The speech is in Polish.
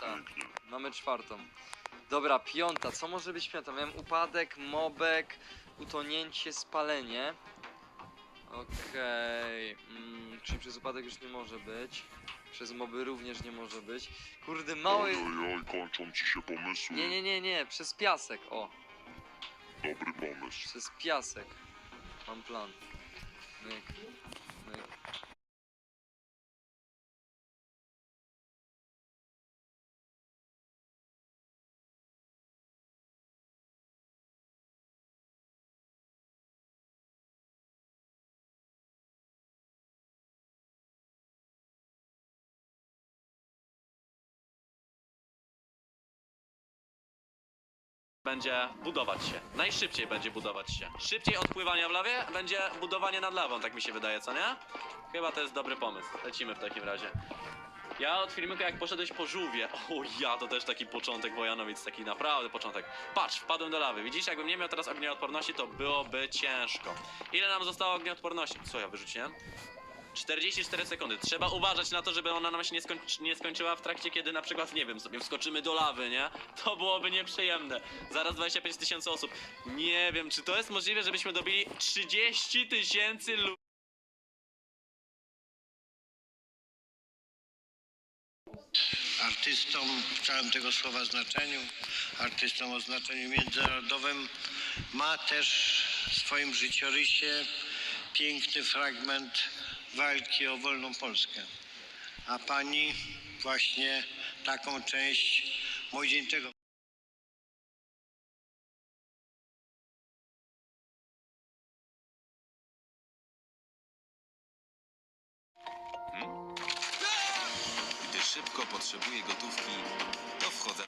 czwarta. Pięknie. Mamy czwartą. Dobra, piąta. Co może być piąta? Miałem upadek, mobek, utonięcie, spalenie. Okej. Mm, czyli przez upadek już nie może być. Przez moby również nie może być. Kurde, mały... Oj, oj, oj, kończą ci się pomysły. Nie, nie, nie, nie. Przez piasek. O, Dobry pomysł. przez piasek. Mam plan. Myk, myk. Będzie budować się. Najszybciej będzie budować się. Szybciej odpływania w lawie będzie budowanie nad lawą, tak mi się wydaje, co nie? Chyba to jest dobry pomysł. Lecimy w takim razie. Ja od filmiku jak poszedłeś po żółwie. O ja, to też taki początek Wojanowic, taki naprawdę początek. Patrz, wpadłem do lawy. Widzisz, jakbym nie miał teraz ognioodporności, to byłoby ciężko. Ile nam zostało ognioodporności? Co ja wyrzuciłem? 44 sekundy. Trzeba uważać na to, żeby ona nam się nie, skończy, nie skończyła w trakcie, kiedy na przykład, nie wiem, sobie wskoczymy do lawy, nie? To byłoby nieprzyjemne. Zaraz 25 tysięcy osób. Nie wiem, czy to jest możliwe, żebyśmy dobili 30 tysięcy lu... artystą w całym tego słowa znaczeniu, artystą o znaczeniu międzynarodowym, ma też w swoim życiorysie piękny fragment walki o wolną Polskę. A pani właśnie taką część młodzieńczego Gdy szybko potrzebuje gotówki,